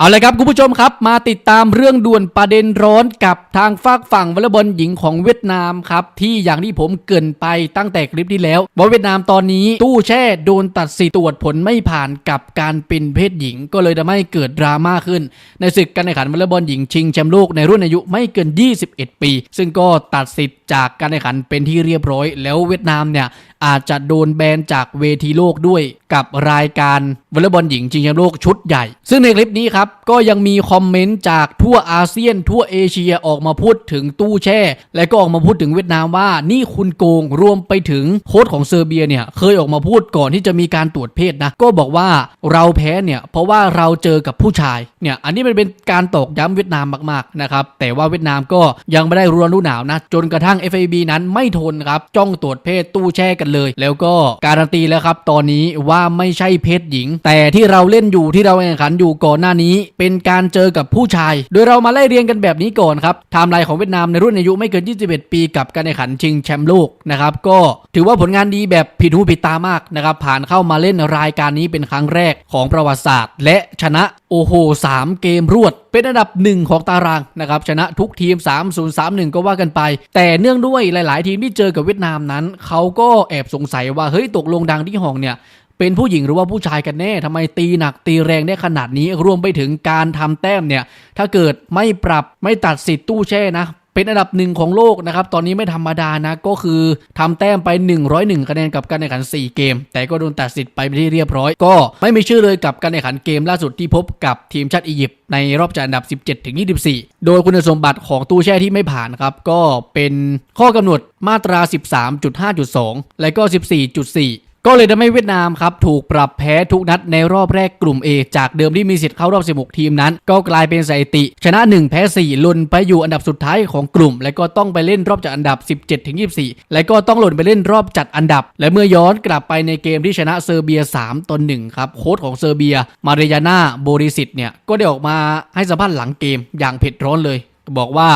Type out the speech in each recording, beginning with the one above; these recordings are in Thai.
เอาเลยครับคุณผู้ชมครับ มาติดตามเรื่องด่วนประเด็นร้อนกับทางฝากฝั่งวอลเลย์บอลหญิงของเวียดนามครับ ที่อย่างที่ผมเกรินไปตั้งแต่คลิปที่แล้ว ว่าเวียดนามตอนนี้ตู้แช่โดนตัดสิทธิ์ตรวจผลไม่ผ่านกับการเป็นเพศหญิง ก็เลยทำให้เกิดดราม่าขึ้น ในศึกการแข่งขันวอลเลย์บอลหญิงชิงแชมป์โลกในรุ่นอายุไม่เกิน 21 ปี ซึ่งก็ตัดสิทธิ์จากการแข่งขันเป็นที่เรียบร้อย แล้วเวียดนามเนี่ย อาจจะโดนแบนจากเวทีโลกด้วยกับรายการวอลเลย์บอลหญิงชิงแชมป์โลกชุดใหญ่ ซึ่งในคลิปนี้ครับ ก็ยังมีคอมเมนต์จากทั่วอาเซียน ทั่วเอเชียออกมาพูดถึงตู้แช่ และก็ออกมาพูดถึงเวียดนามว่านี่คุณโกงรวมไปถึงโค้ชของเซอร์เบียเนี่ยเคยออกมาพูดก่อนที่จะมีการตรวจเพศนะ ก็บอกว่าเราแพ้เนี่ยเพราะว่าเราเจอกับผู้ชายเนี่ยอันนี้มันเป็นการตอกย้ำเวียดนามมากๆนะครับแต่ว่าเวียดนามก็ยังไม่ได้รู้รู้หนาวนะจนกระทั่ง FAB นั้นไม่ทนครับจ้องตรวจเพศตู้แช่กันเลย แล้วก็การันตีแล้วครับ ตอนนี้ว่าไม่ใช่เพศหญิง แต่ที่เราเล่นอยู่ที่เราแข่งขันอยู่ก่อนหน้านี้ เป็นการเจอกับผู้ชาย โดยเรามาไล่เรียงกันแบบนี้ก่อนครับไทม์ไลน์ของเวียดนามในรุ่นอายุไม่เกิน 21 ปีกับการแข่งขันชิงแชมป์โลกนะครับก็ถือว่าผลงานดีแบบผิดหูผิดตามากนะครับผ่านเข้ามาเล่นรายการนี้เป็นครั้งแรกของประวัติศาสตร์ และชนะโอโห3เกมรวดเป็นอันดับหนึ่งของตารางนะครับชนะทุกทีม 3 0 3 1 ก็ว่ากันไป แต่เนื่องด้วยหลาย ๆ ทีมที่เจอกับเวียดนามนั้น เขาก็แอบสงสัยว่าเฮ้ยตกลงดังที่ห้องเนี่ยเป็นผู้หญิงหรือว่าผู้ชายกันแน่ทำไมตีหนักตีแรงได้ขนาดนี้ รวมไปถึงการทำแต้มเนี่ย ถ้าเกิดไม่ปรับไม่ตัดสิทธิ์ตู้แช่นะเป็นอันดับหนึ่งของโลกนะครับ ตอนนี้ไม่ธรรมดานะ ก็คือทำแต้มไป 101 คะแนนกับการแข่งขัน 4 เกม แต่ก็โดนตัดสิทธิ์ไปเป็นที่เรียบร้อย ก็ไม่มีชื่อเลยกับการแข่งขันเกมล่าสุดที่พบกับทีมชาติอียิปต์ในรอบจัดอันดับ 17ถึง24 โดยคุณสมบัติของตู้แช่ที่ไม่ผ่านครับ ก็เป็นข้อกำหนดมาตรา 13.5.2 และก็ 14.4 ก็เลยทำให้เวียดนามครับถูกปรับแพ้ทุกนัดในรอบแรกกลุ่ม A จากเดิมที่มีสิทธิ์เข้ารอบ 16 ทีมนั้น ก็กลายเป็นสถิติ ชนะ 1 แพ้ 4 ลุนไปอยู่อันดับสุดท้ายของกลุ่ม และก็ต้องไปเล่นรอบจัดอันดับ 17ถึง24 และก็ต้องหล่นไปเล่นรอบจัดอันดับ และเมื่อย้อนกลับไปในเกมที่ชนะเซอร์เบีย 3ต่อ1ครับโค้ชของเซอร์เบีย มาเรยาน่าโบริสิตเนี่ยก็ได้ออกมาให้สัมภาษณ์หลังเกมอย่างเผ็ดร้อนเลยบอกว่า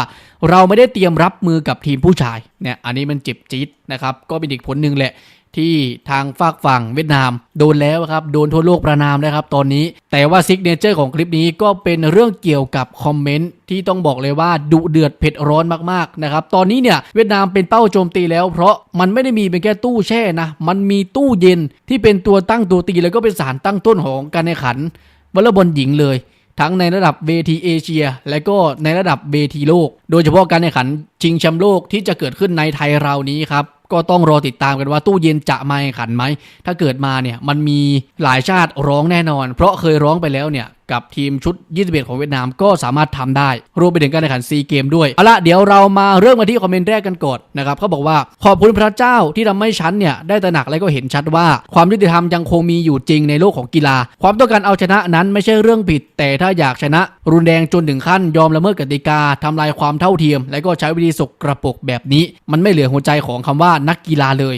เราไม่ได้เตรียมรับมือกับทีมผู้ชายเนี่ยอันนี้มันเจ็บจี๊ดนะครับก็เป็นอีกผลหนึ่งแหละ ที่ทางฝากฝั่งเวียดนาม โดนแล้วครับ โดนทั่วโลกประนามนะครับตอนนี้ แต่ว่าซิกเนเจอร์ของคลิปนี้ก็เป็นเรื่องเกี่ยวกับคอมเมนต์ที่ต้องบอกเลยว่าดุเดือดเผ็ดร้อนมากๆนะครับ ตอนนี้เนี่ยเวียดนามเป็นเป้าโจมตีแล้ว เพราะมันไม่ได้มีเป็นแค่ตู้แช่นะ มันมีตู้เย็นที่เป็นตัวตั้งตัวตีแล้วก็เป็นสารตั้งต้นของการแข่งขันวอลเลย์บอลหญิงเลยทั้งในระดับเวทีเอเชีย และก็ในระดับเวทีโลก โดยเฉพาะการแข่งขันชิงแชมป์โลกที่จะเกิดขึ้นในไทยเรานี้ครับ ก็ต้องรอติดตามกันว่าตู้เย็นจะมาแข่งขันไหม ถ้าเกิดมาเนี่ยมันมีหลายชาติร้องแน่นอน เพราะเคยร้องไปแล้วเนี่ยกับทีมชุด 21 ของเวียดนามก็สามารถทำได้ รวมไปถึงการแข่งขันซีเกมด้วย เอาละเดี๋ยวเรามาเริ่มกันที่คอมเมนต์แรกกันก่อนนะครับเขาบอกว่าขอบคุณพระเจ้าที่ทำให้ฉันเนี่ยได้ตระหนักและก็เห็นชัดว่า ความยุติธรรมยังคงมีอยู่จริงในโลกของกีฬา ความต้องการเอาชนะนั้นไม่ใช่เรื่องผิด แต่ถ้าอยากชนะ รุนแรงจนถึงขั้นยอมละเมิดกติกาทำลายความเท่าเทียม และก็ใช้วิธีสกกระปกแบบนี้ มันไม่เหลือหัวใจของคำว่านักกีฬาเลย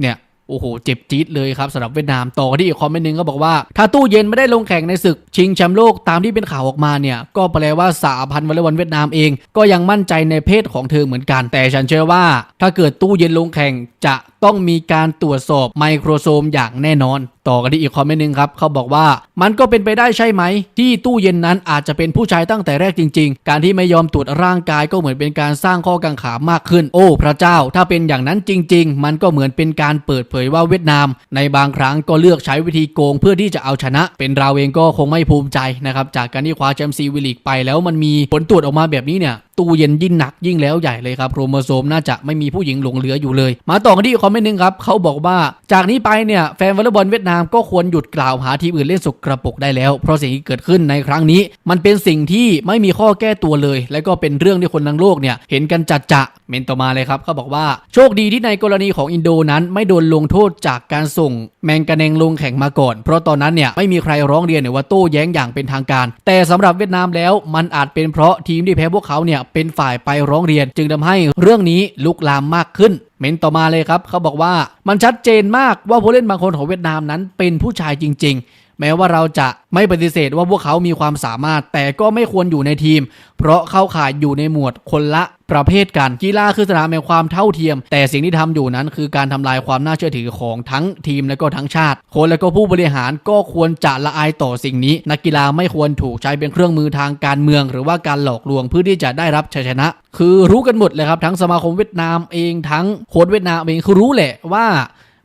เนี่ย โอ้โห เจ็บจี๊ดเลยครับสำหรับเวียดนามต่อที่อีกคอมเมนต์หนึงก็บอกว่า ถ้าตู้เย็นไม่ได้ลงแข่งในศึก ชิงแชมป์โลกตามที่เป็นข่าวออกมาเนี่ย ก็แปลว่าสาพันธ์วอลเลย์บอลเวียดนามเอง ก็ยังมั่นใจในเพศของเธอเหมือนกัน แต่ฉันเชื่อว่า ถ้าเกิดตู้เย็นลงแข่งจะต้องมีการตรวจสอบไมโครโซมอย่างแน่นอน ต่อกันที่อีกคอมเมนต์หนึงครับเขาบอกว่ามันก็เป็นไปได้ใช่ไหม ที่ตู้เย็นนั้นอาจจะเป็นผู้ชายตั้งแต่แรกจริง ๆ การที่ไม่ยอมตรวจร่างกายก็เหมือนเป็นการสร้างข้อกังขามากขึ้น โอ้ พระเจ้า ถ้าเป็นอย่างนั้นจริง ๆ มันก็เหมือนเป็นการเปิดเผยว่าเวียดนาม ในบางครั้งก็เลือกใช้วิธีโกงเพื่อที่จะเอาชนะ เป็นเราเองก็คงไม่ภูมิใจนะครับจากการที่คว้าแชมป์ซีวิลีกไปแล้วมันมีผลตรวจออกมาแบบนี้เนี่ยตู้เย็นยิ่งหนักยิ่งแล้วใหญ่เลยครับโครโมโซมน่าจะไม่มีผู้หญิงหลงเหลืออยู่เลย มาต่อกันที่อีกคอมเมนต์หนึงครับเขาบอกว่าจากนี้ไปเนี่ยแฟนวอลเลย์บอลเวียดนามก็ควรหยุดกล่าวหาทีมอื่นเล่นสกระปรกได้แล้ว เพราะสิ่งที่เกิดขึ้นในครั้งนี้ มันเป็นสิ่งที่ไม่มีข้อแก้ตัวเลย และก็เป็นเรื่องที่คนทั้งโลกเนี่ยเห็นกันจัดจะเมนต่อมาเลยครับเขาบอกว่าโชคดีที่ในกรณีของอินโดนั้น ไม่โดนลงโทษจากการส่ง แมงกะเนงลงแข่งมาก่อน เพราะตอนนั้นเนี่ยไม่มีใครร้องเรียนหรือว่าโต้แย้งอย่างเป็นทางการ แต่สำหรับเวียดนามแล้ว มันอาจเป็นเพราะทีมที่แพ้พวกเขาเนี่ยเป็นฝ่ายไปร้องเรียน จึงทำให้เรื่องนี้ลุกลามมากขึ้น เมนต่อมาเลยครับเขาบอกว่ามันชัดเจนมากว่าผู้เล่นบางคนของเวียดนามนั้นเป็นผู้ชายจริง ๆ แม้ว่าเราจะไม่ปฏิเสธว่าพวกเขามีความสามารถ แต่ก็ไม่ควรอยู่ในทีม เพราะเข้าข่ายอยู่ในหมวดคนละประเภทกันกีฬาคือสนามแห่งความเท่าเทียม แต่สิ่งที่ทำอยู่นั้นคือการทำลายความน่าเชื่อถือของทั้งทีมและก็ทั้งชาติคนและก็ผู้บริหารก็ควรจะละอายต่อสิ่งนี้ นักกีฬาไม่ควรถูกใช้เป็นเครื่องมือทางการเมือง หรือว่าการหลอกลวงเพื่อที่จะได้รับชัยชนะ คือรู้กันหมดเลยครับทั้งสมาคมเวียดนามเองทั้งโค้ชเวียดนามเองคือรู้แหละว่า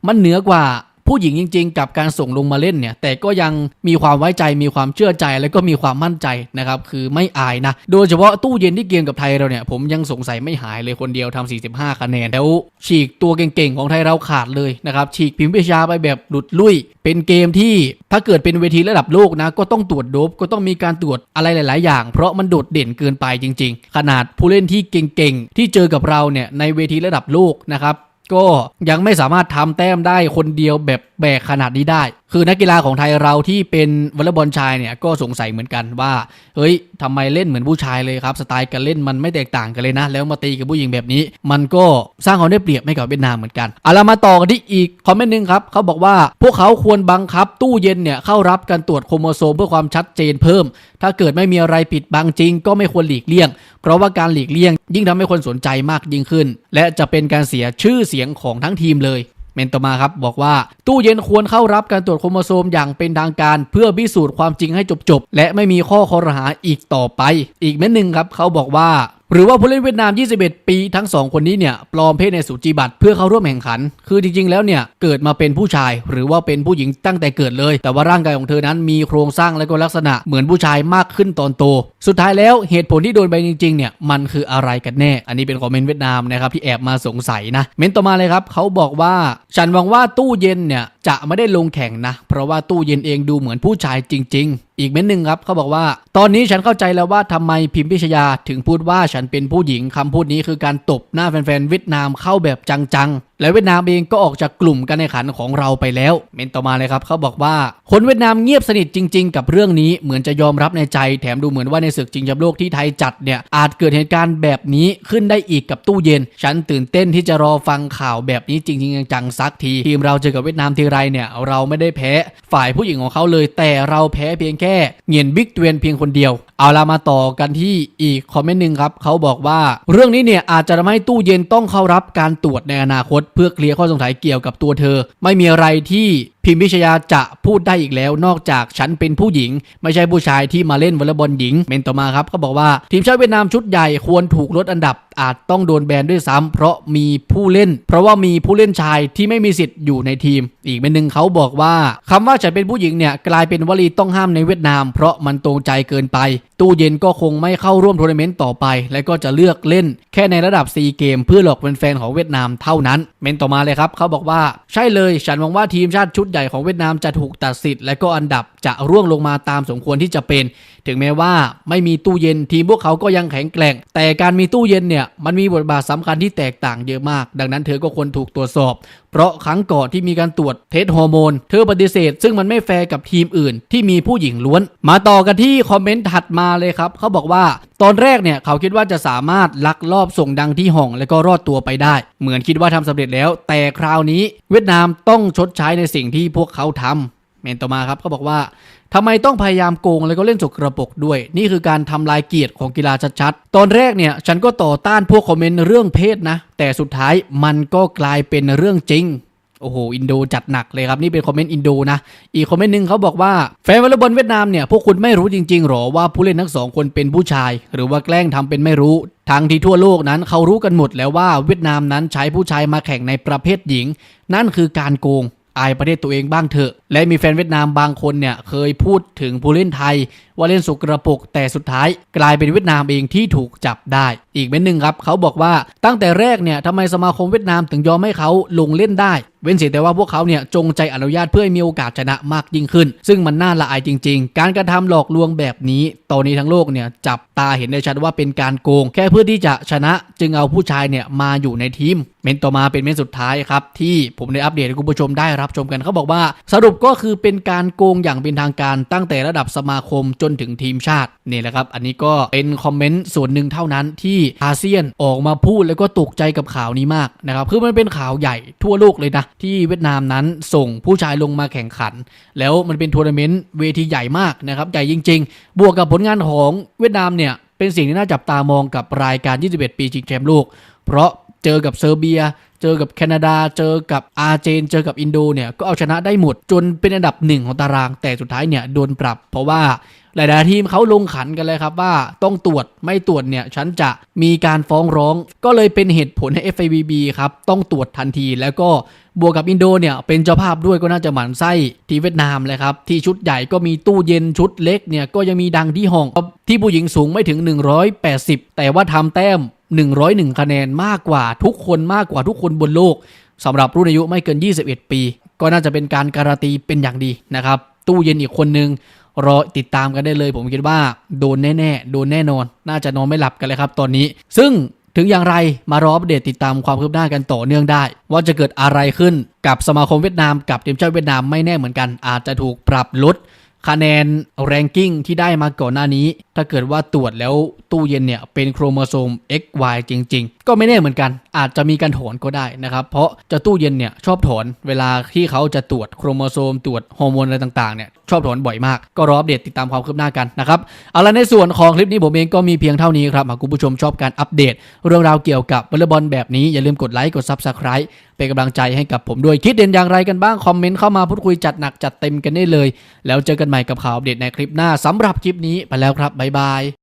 มันเหนือกว่า ผู้หญิงจริง ๆ กับการส่งลงมาเล่นเนี่ย แต่ก็ยังมีความไว้ใจมีความเชื่อใจแล้วก็มีความมั่นใจนะครับ คือไม่อายนะ โดยเฉพาะตู้เย็นที่เกมกับไทยเราเนี่ย ผมยังสงสัยไม่หายเลยคนเดียวทำ45 คะแนน แล้วฉีกตัวเก่งๆ ของไทยเราขาดเลยนะครับ ฉีกพิมพ์พิชาไปแบบหลุดลุย เป็นเกมที่ถ้าเกิดเป็นเวทีระดับโลกนะ ก็ต้องตรวจโดบก็ต้องมีการตรวจอะไรหลาย ๆ อย่าง เพราะมันโดดเด่นเกินไปจริง ๆ ขนาดผู้เล่นที่เก่งๆที่เจอกับเราเนี่ยในเวทีระดับโลกนะครับ ก็ยังไม่สามารถทำแต้มได้คนเดียวแบบแบกขนาดนี้ได้ คือนักกีฬาของไทยเราที่เป็นวอลเลย์บอลชายเนี่ยก็สงสัยเหมือนกันว่า เฮ้ยทำไมเล่นเหมือนผู้ชายเลยครับ สไตล์การเล่นมันไม่แตกต่างกันเลยนะ แล้วมาตีกับผู้หญิงแบบนี้ มันก็สร้างความได้เปรียบให้กับเวียดนามเหมือนกันเอาละมาต่อกันที่อีกคอมเมนต์หนึ่งครับเขาบอกว่าพวกเขาควรบังคับ ตู้เย็นเนี่ยเข้ารับการตรวจโครโมโซมเพื่อความชัดเจนเพิ่ม ถ้าเกิดไม่มีอะไรปิดบังจริง ก็ไม่ควรหลีกเลี่ยง เพราะว่าการหลีกเลี่ยง ยิ่งทำให้คนสนใจมากยิ่งขึ้น และจะเป็นการเสียชื่อเสียงของทั้งทีมเลยเมนตมาครับบอกว่าตู้เย็นควรเข้ารับการตรวจโครโมโซมอย่างเป็นทางการ เพื่อพิสูจน์ความจริงให้จบๆ และไม่มีข้อคอรหาอีกต่อไป อีกเม็ดหนึ่งครับเขาบอกว่า หรือว่าผู้เล่นเวียดนาม 21 ปีทั้ง 2 คนนี้เนี่ยปลอมเพศในสูจิบัตรเพื่อเข้าร่วมแข่งขัน คือจริงๆ แล้วเนี่ยเกิดมาเป็นผู้ชาย หรือว่าเป็นผู้หญิงตั้งแต่เกิดเลย แต่ว่าร่างกายของเธอนั้นมีโครงสร้างและก็ลักษณะเหมือนผู้ชายมากขึ้นตอนโต สุดท้ายแล้วเหตุผลที่โดนไปจริงๆ เนี่ยมันคืออะไรกันแน่ อันนี้เป็นคอมเมนต์เวียดนามนะครับที่แอบมาสงสัยนะ เมนต์ต่อมาเลยครับเขาบอกว่าฉันหวังว่าตู้เย็นเนี่ยจะไม่ได้ลงแข่งนะ เพราะว่าตู้เย็นเองดูเหมือนผู้ชายจริง ๆ อีกเม้นหนึ่งครับเขาบอกว่า ตอนนี้ฉันเข้าใจแล้วว่าทำไมพิมพิชยาถึงพูดว่าฉันเป็นผู้หญิงคำพูดนี้คือการตบหน้าแฟนๆเวียดนามเข้าแบบจังๆ และเวียดนามเองก็ออกจากกลุ่มการแข่งขันของเราไปแล้ว เมนต่อมาเลยครับเขาบอกว่าคนเวียดนามเงียบสนิทจริง ๆ กับเรื่องนี้เหมือนจะยอมรับในใจ แถมดูเหมือนว่าในศึกชิงแชมป์โลกที่ไทยจัดเนี่ยอาจเกิดเหตุการณ์แบบนี้ขึ้นได้อีกกับตู้เย็น ฉันตื่นเต้นที่จะรอฟังข่าวแบบนี้จริง ๆ จังๆสักทีทีมเราเจอกับเวียดนามทีไรเนี่ยเราไม่ได้แพ้ฝ่ายผู้หญิงของเขาเลย แต่เราแพ้เพียงแค่เหงียนบิ๊กเตวนเพียงคนเดียว เอาละมาต่อกันที่อีกคอมเมนต์หนึ่งครับเขาบอกว่าเรื่องนี้เนี่ยอาจจะทำให้ตู้เย็นต้องเข้ารับการตรวจในอนาคต เพื่อเคลียร์ข้อสงสัยเกี่ยวกับตัวเธอ ไม่มีอะไรที่พิมพิชยาจะพูดได้อีกแล้ว นอกจากฉันเป็นผู้หญิง ไม่ใช่ผู้ชายที่มาเล่นวอลเลย์บอลหญิง เมนต่อมาครับเขาบอกว่าทีมชาติเวียดนามชุดใหญ่ควรถูกลดอันดับ อาจต้องโดนแบนด้วยซ้ำเพราะมีผู้เล่น เพราะว่ามีผู้เล่นชายที่ไม่มีสิทธิ์อยู่ในทีม อีกเป็นหนึ่งเขาบอกว่าคำว่าฉันเป็นผู้หญิงเนี่ยกลายเป็นวลีต้องห้ามในเวียดนาม เพราะมันตรงใจเกินไป ตู้เย็นก็คงไม่เข้าร่วมทัวร์นาเมนต์ต่อไป และก็จะเลือกเล่น แค่ในระดับ4เกม เพื่อหลอกแฟนๆของเวียดนามเท่านั้น เมนต่อมาเลยครับเขาบอกว่า ใช่เลย ฉันหวังว่าทีมชาติชุดใหญ่ของเวียดนามจะถูกตัดสิทธิ์และก็อันดับจะร่วงลงมาตามสมควรที่จะเป็นถึงแม้ว่าไม่มีตู้เย็นทีมพวกเขาก็ยังแข็งแกร่ง แต่การมีตู้เย็นเนี่ยมันมีบทบาทสำคัญที่แตกต่างเยอะมาก ดังนั้นเธอก็ควรถูกตรวจสอบ เพราะครั้งก่อนที่มีการตรวจเทสฮอร์โมนเธอปฏิเสธ ซึ่งมันไม่แฟร์กับทีมอื่น ที่มีผู้หญิงล้วน มาต่อกันที่คอมเมนต์ถัดมาเลยครับเขาบอกว่าตอนแรกเนี่ยเขาคิดว่าจะสามารถลักลอบส่งดังที่ห้องแล้วก็รอดตัวไปได้ เหมือนคิดว่าทำสำเร็จแล้ว แต่คราวนี้ เวียดนามต้องชดใช้ในสิ่งที่พวกเขาทำ เมนต่อมาครับเขาบอกว่าทำไมต้องพยายามโกงแล้วก็เล่นสกระปกด้วย นี่คือการทำลายเกียรติของกีฬาชัดๆ ตอนแรกเนี่ยฉันก็ต่อต้านพวกคอมเมนต์เรื่องเพศนะ แต่สุดท้ายมันก็กลายเป็นเรื่องจริงโอ้โห อินโดจัดหนักเลยครับ นี่เป็นคอมเมนต์อินโดนะ อีกคอมเมนต์หนึ่งเขาบอกว่าแฟนวอลเลย์บอลเวียดนามเนี่ย พวกคุณไม่รู้จริงๆหรอว่าผู้เล่นทั้งสองคนเป็นผู้ชาย หรือว่าแกล้งทำเป็นไม่รู้ทั้งที่ทั่วโลกนั้นเขารู้กันหมดแล้วว่าเวียดนามนั้นใช้ผู้ชายมาแข่งในประเภทหญิง นั่นคือการโกง อายประเทศตัวเองบ้างเถอะ และมีแฟนเวียดนามบางคนเนี่ยเคยพูดถึงผู้เล่นไทยว่าเล่นสุกระปรกแต่สุดท้ายกลายเป็นเวียดนามเองที่ถูกจับได้ อีกเป็นหนึ่งครับเขาบอกว่าตั้งแต่แรกเนี่ยทำไมสมาคมเวียดนามถึงยอมให้เขาลงเล่นได้ เว้นเสียแต่ว่าพวกเขาเนี่ยจงใจอนุญาตเพื่อให้มีโอกาสชนะมากยิ่งขึ้น ซึ่งมันน่าละอายจริง ๆ การกระทำหลอกลวงแบบนี้ตอนนี้ทั้งโลกเนี่ยจับตาเห็นได้ชัดว่าเป็นการโกง แค่เพื่อที่จะชนะจึงเอาผู้ชายเนี่ยมาอยู่ในทีมเมนต่อมาเป็นเมนสุดท้ายครับ ที่ผมได้อัปเดตให้คุณผู้ชมได้รับชมกันเขาบอกว่า สรุปก็คือเป็นการโกงอย่างเป็นทางการตั้งแต่ระดับสมาคมจนถึงทีมชาตินี่แหละครับ อันนี้ก็เป็นคอมเมนต์ส่วนหนึ่งเท่านั้นที่อาเซียนออกมาพูดแล้วก็ตกใจกับข่าวนี้มากนะครับคือมันเป็นข่าวใหญ่ทั่วโลกเลยนะ ที่เวียดนามนั้นส่งผู้ชายลงมาแข่งขัน แล้วมันเป็นทัวร์นาเมนต์เวทีใหญ่มากนะครับใหญ่จริง ๆ บวกกับผลงานของเวียดนามเนี่ยเป็นสิ่งที่น่าจับตามองกับรายการ 21 ปีชิงแชมป์โลกเพราะเจอกับเซอร์เบีย เจอกับแคนาดา เจอกับอาร์เจน เจอกับอินโดเนี่ย ก็เอาชนะได้หมด จนเป็นอันดับหนึ่งของตาราง แต่สุดท้ายเนี่ยโดนปรับ เพราะว่า หลายๆทีมเขาลงขันกันเลยครับว่าต้องตรวจไม่ตรวจเนี่ยฉันจะมีการฟ้องร้อง ก็เลยเป็นเหตุผลให้ FIVB ครับต้องตรวจทันทีแล้วก็บวกกับอินโดเนี่ยเป็นเจ้าภาพด้วยก็น่าจะหมั่นไส้ที่เวียดนามเลยครับ ที่ชุดใหญ่ก็มีตู้เย็นชุดเล็กเนี่ยก็ยังมีดังที่ห้อง ที่ผู้หญิงสูงไม่ถึง 180 แต่ว่าทำแต้ม 101 คะแนนมากกว่าทุกคนมากกว่าทุกคนบนโลกสำหรับรุ่นอายุไม่เกิน 21 ปี ก็น่าจะเป็นการการันตีเป็นอย่างดีนะครับตู้เย็นอีกคนนึง รอติดตามกันได้เลย ผมคิดว่าโดนแน่ๆ โดนแน่นอน น่าจะนอนไม่หลับกันเลยครับตอนนี้ ซึ่งถึงอย่างไรมารออัปเดตติดตามความคืบหน้ากันต่อเนื่องได้ ว่าจะเกิดอะไรขึ้นกับสมาคมเวียดนามกับทีมชาติเวียดนามไม่แน่เหมือนกัน อาจจะถูกปรับลดคะแนนแรงกิ้งที่ได้มาก่อนหน้านี้ ถ้าเกิดว่าตรวจแล้วตู้เย็นเนี่ยเป็นโครโมโซม XY จริงก็ไม่แน่เหมือนกัน อาจจะมีการถอนก็ได้นะครับ เพราะเจะตู้เย็นเนี่ยชอบถอนเวลาที่เขาจะตรวจโครโมโซมตรวจฮอร์โมนอะไรต่างๆเนี่ยชอบถอนบ่อยมาก ก็รออัปเดตติดตามความคืบหน้ากันนะครับ เอาละในส่วนของคลิปนี้ผมเองก็มีเพียงเท่านี้ครับ หากคุณผู้ชมชอบการอัปเดต เรื่องราวเกี่ยวกับวอลเลย์บอลแบบนี้อย่าลืมกดไลค์กด Subscribe เป็นกำลังใจให้กับผมด้วยคิดเห็นอย่างไรกันบ้างคอมเมนต์เข้ามาพูดคุยจัดหนักจัดเต็มกันได้เลย แล้วเจอกันใหม่กับข่าวอัปเดตในคลิปหน้าสำหรับคลิปนี้ไปแล้วครับบ๊ายบาย